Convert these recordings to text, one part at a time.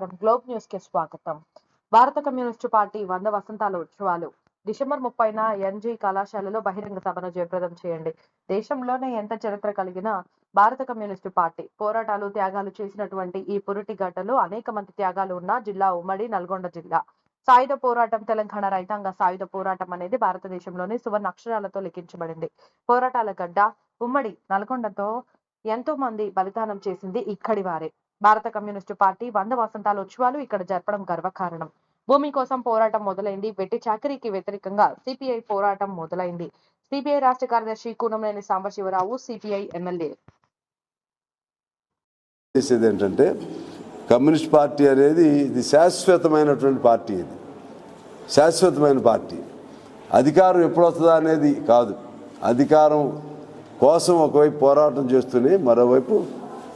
నమస్కారం. గ్లోబ్ న్యూస్కి స్వాగతం. భారత కమ్యూనిస్టు పార్టీ వంద వసంతాల ఉత్సవాలు. డిసెంబర్ ముప్పైన ఎన్జీ కళాశాలలో బహిరంగ సభను జయప్రదం చేయండి. దేశంలోనే ఎంత చరిత్ర కలిగిన భారత కమ్యూనిస్టు పార్టీ పోరాటాలు త్యాగాలు చేసినటువంటి ఈ పురిటి గడ్డలో అనేక మంది త్యాగాలు ఉన్న జిల్లా ఉమ్మడి నల్గొండ జిల్లా. సాయుధ పోరాటం తెలంగాణ రైతాంగ సాయుధ పోరాటం అనేది భారతదేశంలోని సువర్ణ అక్షరాలతో లిఖించబడింది. పోరాటాల గడ్డ ఉమ్మడి నల్గొండతో ఎంతో మంది బలిదానం చేసింది ఇక్కడి వారే. భారత కమ్యూనిస్టు పార్టీ వంద వసంతాల ఉత్సవాలు ఇక్కడ జరపడం గర్వకారణం. భూమి కోసం పోరాటం మొదలైంది. వెట్టి చాకరీకి వ్యతిరేకంగా సిపిఐ పోరాటం మొదలైంది. సిపిఐ రాష్ట్ర కార్యదర్శి కూనంనేని సాంబశివరావు సిపిఐ ఎమ్మెల్యే. చేసేది ఏంటంటే కమ్యూనిస్ట్ పార్టీ అనేది ఇది శాశ్వతమైనటువంటి పార్టీ ఇది. శాశ్వతమైన పార్టీ. అధికారం ఎప్పుడు వస్తుందా అనేది కాదు. అధికారం కోసం ఒకవైపు పోరాటం చేస్తూనే మరోవైపు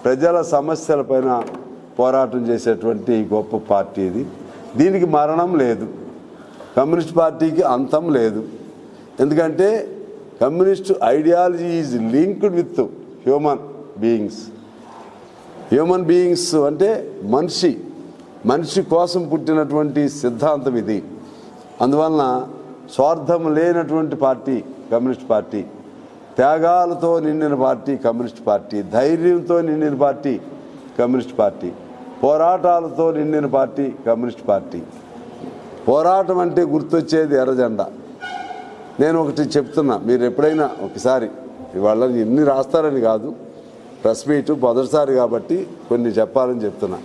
ప్రజల సమస్యలపైన పోరాటం చేసేటువంటి గొప్ప పార్టీ ఇది. దీనికి మరణం లేదు. కమ్యూనిస్ట్ పార్టీకి అంతం లేదు. ఎందుకంటే communist ideology is linked with human beings. Human beings అంటే మనిషి మనిషి కోసం పుట్టినటువంటి సిద్ధాంతం ఇది. అందువలన స్వార్థం లేనటువంటి పార్టీ కమ్యూనిస్ట్ పార్టీ. త్యాగాలతో నిండిన పార్టీ కమ్యూనిస్ట్ పార్టీ ధైర్యంతో నిండిన పార్టీ కమ్యూనిస్ట్ పార్టీ పోరాటాలతో నిండిన పార్టీ కమ్యూనిస్ట్ పార్టీ. పోరాటం అంటే గుర్తొచ్చేది ఎర్రజెండా. నేను ఒకటి చెప్తున్నా మీరు ఎప్పుడైనా ఒకసారి ఇవాళ ఎన్ని రాస్తారని కాదు ప్రెస్ మీట్ మొదటిసారి కాబట్టి కొన్ని చెప్పాలని చెప్తున్నా.